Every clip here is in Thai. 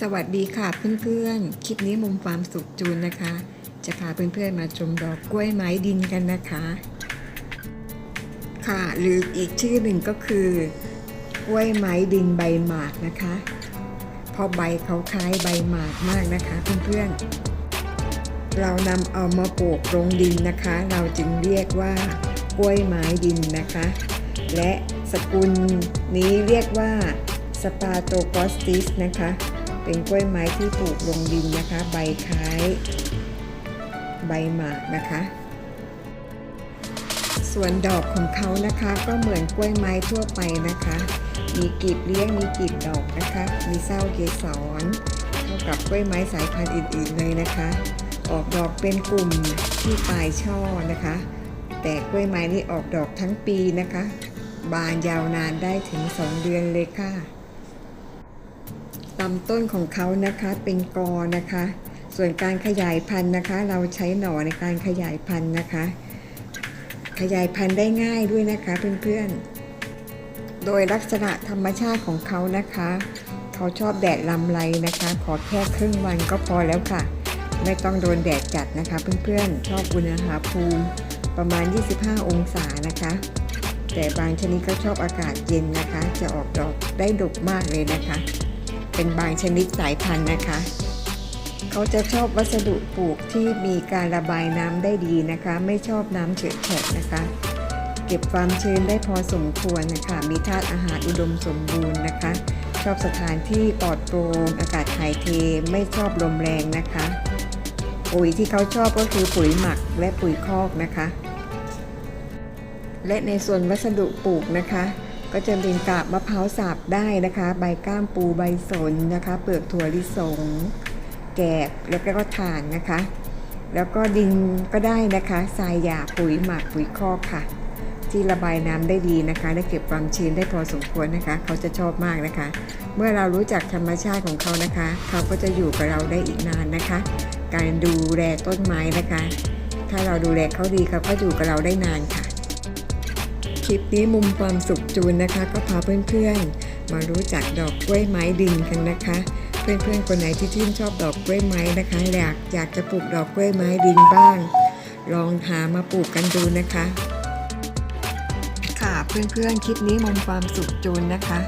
สวัสดีค่ะเพื่อนๆ คลิปนี้มุมความสุขจูนนะคะ จะพาเพื่อนๆมาชมดอกกล้วยไม้ดินกันนะคะ ค่ะหรืออีกชื่อหนึ่งก็คือกล้วยไม้ดินใบหมากนะคะ เพราะใบเขาคล้ายใบหมากมากนะคะเพื่อนๆ เรานำเอามาปลูกลงดินนะคะ เราจึงเรียกว่ากล้วยไม้ดินนะคะ และสกุลนี้เรียกว่าสปาโตกอสติสนะคะ เป็นกล้วยไม้ที่ปลูกลงดินนะคะ ใบคล้ายใบหมากนะคะ ส่วนดอกของเขานะคะก็เหมือนกล้วยไม้ทั่วไปนะคะ มีกลีบเลี้ยงมีกลีบดอกนะคะ มีเศร้าเกสรเท่ากับกล้วยไม้สายพันธุ์อื่นๆเลยนะคะ ออกดอกเป็นกลุ่มที่ปลายช่อนะคะ แต่กล้วยไม้นี่ออกดอกทั้งปีนะคะ บานยาวนานได้ถึง 2 เดือนเลยค่ะำต้นของเขานะคะเป็นกอนะคะ ส่วนการขยายพันธุ์นะคะ เราใช้หน่อในการขยายพันธุ์นะคะ ขยายพันธุ์ได้ง่ายด้วยนะคะเพื่อนๆ โดยลักษณะธรรมชาติของเขานะคะ เขาชอบแดดลำไรนะคะ ขอแค่ครึ่งวันก็พอแล้วค่ะ ไม่ต้องโดนแดดจัดนะคะ เพื่อนๆ ชอบอุณหภูมิประมาณ 25 องศานะคะแต่บางชนิดก็ชอบอากาศเย็นนะคะ จะออกดอกได้ดกมากเลยนะคะ เป็นบางชนิดสายพันธุ์นะคะ เขาจะชอบวัสดุปลูกที่มีการระบายน้ำได้ดีนะคะ ไม่ชอบน้ำเฉอะแฉะนะคะ เก็บความชื้นได้พอสมควรนะคะ มีธาตุอาหารอุดมสมบูรณ์นะคะ ชอบสถานที่ปลอดโปร่งอากาศถ่ายเทไม่ชอบลมแรงนะคะ ปุ๋ยที่เขาชอบก็คือปุ๋ยหมักและปุ๋ยคอกนะคะ และในส่วนวัสดุปลูกนะคะ ก็จะเป็นกาบมะพร้าวสับได้นะคะ ใบก้ามปูใบสนนะคะ เปลือกถั่วลิสง แกบแล้วก็ถ่านนะคะ แล้วก็ดินก็ได้นะคะทรายหยาปุ๋ยหมักปุ๋ยคอกค่ะ ที่ระบายน้ำได้ดีนะคะและเก็บความชื้นได้พอสมควรนะคะ เขาจะชอบมากนะคะ เมื่อเรารู้จักธรรมชาติของเขานะคะ เขาก็จะอยู่กับเราได้อีกนานนะคะ การดูแลต้นไม้นะคะ ถ้าเราดูแลเขาดีเขาก็อยู่กับเราได้นานค่ะ คลิปนี้มุมความสุขจูนนะคะ ก็พาเพื่อนๆ มารู้จักดอกกล้วยไม้ดินกันนะคะ เพื่อนๆคนไหนที่ชื่นชอบดอกกล้วยไม้นะคะ อยากอยากจะปลูกดอกกล้วยไม้ดินบ้าง ลองหามาปลูกกันดูนะคะ ค่ะเพื่อนๆคลิปนี้มุมความสุขจูนนะคะ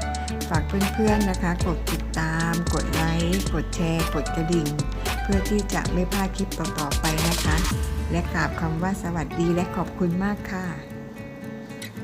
ฝากเพื่อนๆนะคะ กดติดตาม กดไลค์กดแชร์ กดกระดิ่ง เพื่อที่จะไม่พลาดคลิปต่อๆไปนะคะ และกราบคำว่าสวัสดีและขอบคุณมากค่ะ